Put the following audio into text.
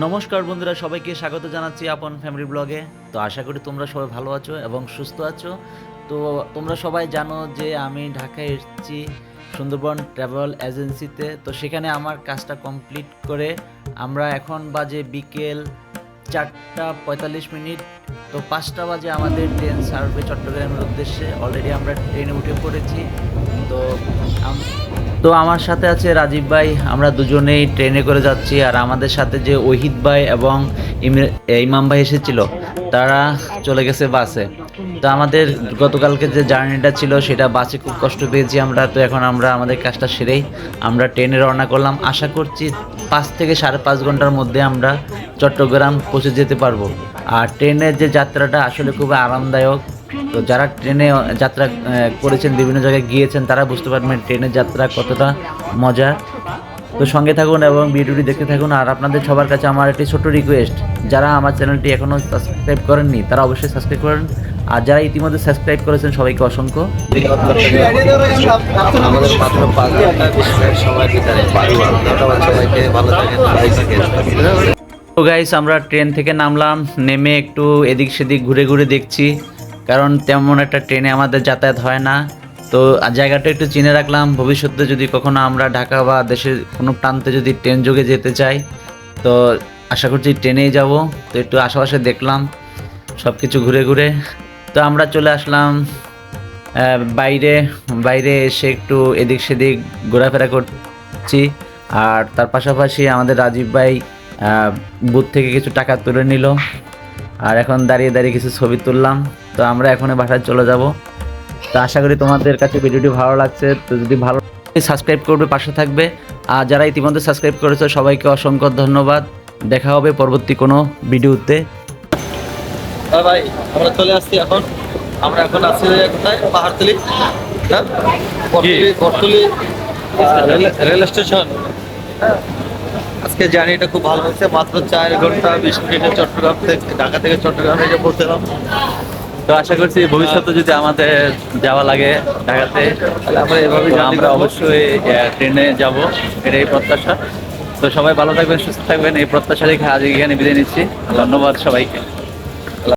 নমস্কার বন্ধুরা, সবাইকে স্বাগত জানাচ্ছি আপন ফ্যামিলি ব্লগে তো আশা করি তোমরা সবাই ভালো আছো এবং সুস্থ আছো। তো তোমরা সবাই জানো যে আমি ঢাকায় এসেছি সুন্দরবন ট্রাভেল এজেন্সিতে। তো সেখানে আমার কাজটা কমপ্লিট করে আমরা এখন বাজে বিকেল চারটা পঁয়তাল্লিশ মিনিট। তো পাঁচটা বাজে আমাদের ট্রেন সার্ভে চট্টগ্রামের উদ্দেশ্যে। অলরেডি আমরা ট্রেনে উঠে পড়েছি। তো তো আমার সাথে আছে রাজীব ভাই, আমরা দুজনেই ট্রেনে করে যাচ্ছি আর আমাদের সাথে যে ওহিদ ভাই এবং ইমাম ভাই এসেছিল, তারা চলে গেছে বাসে। তো আমাদের গতকালকে যে জার্নিটা ছিল, সেটা বাসে খুব কষ্ট পেয়েছি আমরা, তো এখন আমরা আমাদের কাজটা সেরেই আমরা ট্রেনে রওনা করলাম। আশা করছি পাঁচ থেকে সাড়ে পাঁচ ঘণ্টার মধ্যে আমরা চট্টগ্রাম পৌঁছে যেতে পারব। আর ট্রেনের যে যাত্রাটা আসলে খুব আরামদায়ক তো যারা ট্রেনে যাত্রা করেছেন, বিভিন্ন জায়গায় গিয়েছেন, তারা বুঝতে পারবেন ট্রেনের যাত্রা কতটা মজা তো সঙ্গে থাকুন এবং ভিডিওটি দেখতে থাকুন। আর আপনাদের সবার কাছে আমার একটি ছোট রিকোয়েস্ট যারা আমার চ্যানেলটি এখনও সাবস্ক্রাইব করেননি, তারা অবশ্যই সাবস্ক্রাইব করেন। আর যারা ইতিমধ্যে সাবস্ক্রাইব করেছেন, সবাইকে অসংখ্য তো গাইস আমরা ট্রেন থেকে নামলাম, নেমে একটু এদিক সেদিক ঘুরে ঘুরে দেখছি। কারণ তেমন একটা ট্রেনে আমাদের যাতায়াত হয় না। তো জায়গাটা একটু চিনে রাখলাম, ভবিষ্যতে যদি কখনো আমরা ঢাকা বা দেশের কোনো প্রান্তে যদি ট্রেন যোগে যেতে চাই, তো আশা করছি ট্রেনেই যাব। তো একটু আশেপাশে দেখলাম সব কিছু ঘুরে ঘুরে। তো আমরা চলে আসলাম বাইরে বাইরে এসে একটু এদিক সেদিক ঘোরাফেরা করছি। আর তার পাশাপাশি আমাদের রাজীব ভাই বুথ থেকে কিছু টাকা তুলে নিল। আর এখন দাঁড়িয়ে দাঁড়িয়ে কিছু ছবি তুললাম। তো আমরা এখন বাসায় চলে যাব। তো আশা করি তোমাদের কাছে ভিডিওটি ভালো লাগছে। তো যদি ভালো সাবস্ক্রাইব করবে পাশে থাকবে। আর যারা ইতিমধ্যে সাবস্ক্রাইব করেছে সবাইকে অসংখ্য ধন্যবাদ। দেখা হবে পরবর্তী কোনো ভিডিওতে। হ্যাঁ ভাই আমরা চলে আসছি এখন। আমরা এখন আছি কোথায়? পাহাড়তলি। হ্যাঁ? Battali Battali. Rail- rail station. আজকে জার্নিটা খুব ভালো হয়েছে। মাত্র চার ঘণ্টা বিশ মিনিটে চট্টগ্রাম থেকে ঢাকা থেকে চট্টগ্রাম থেকে পৌঁছলাম। তো আশা করছি ভবিষ্যতে যদি আমাদের যাওয়া লাগে ঢাকাতে তাহলে আমরা এভাবে আমরা অবশ্যই ট্রেনে যাব। এটাই প্রত্যাশা। তো সবাই ভালো থাকবেন সুস্থ থাকবেন। এই প্রত্যাশা রেখে আজ এখানে বিদায় নিচ্ছি। ধন্যবাদ সবাইকে।